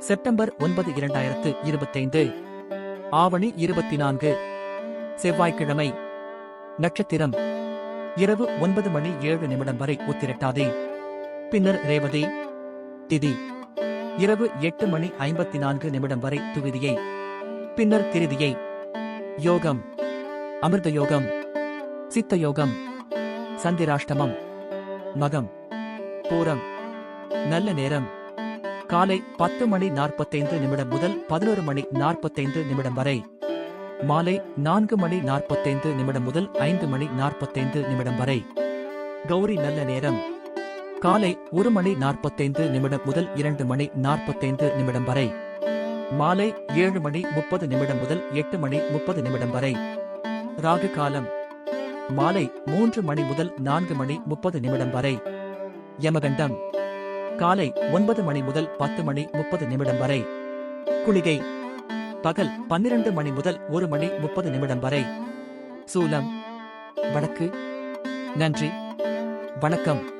September ஒன்பது இரண்டாயிரத்து இருபத்தைந்து. ஆவணி இருபத்தி நான்கு செவ்வாய்க்கிழமை. நட்சத்திரம். இரவு ஒன்பது மணி ஏழு நிமிடம் வரை உத்திரட்டாதே. பின்னர் ரேவதி. திதி. இரவு எட்டு மணி ஐம்பத்தி நான்கு நிமிடம் வரை துவிதியை. பின்னர் திருதியை. யோகம். அமிர்த யோகம். சித்த யோகம். சந்திராஷ்டமம். மகம். பூரம். நல்ல நேரம். காலை பத்து மணி நாற்பத்தைந்து நிமிடம் முதல் பதினோரு மணி நாற்பத்தைந்து நிமிடம் வரை. மாலை நான்கு மணி நாற்பத்தைந்து நிமிடம் முதல் ஐந்து மணி நாற்பத்தைந்து நிமிடம் வரை. கௌரி நல்ல நேரம். காலை ஒரு மணி நாற்பத்தைந்து நிமிடம் முதல் இரண்டு மணி நாற்பத்தைந்து நிமிடம் வரை. மாலை ஏழு மணி முப்பது நிமிடம் முதல் எட்டு மணி முப்பது நிமிடம் வரை. ராகு காலம். மாலை மூன்று மணி முதல் நான்கு மணி முப்பது நிமிடம் வரை. யமகண்டம். காலை ஒன்பது மணி முதல் பத்து மணி முப்பது நிமிடம் வரை. குளிகை. பகல் பன்னிரண்டு மணி முதல் ஒரு மணி முப்பது நிமிடம் வரை. சூலம். வடக்கு நன்றி. வணக்கம்.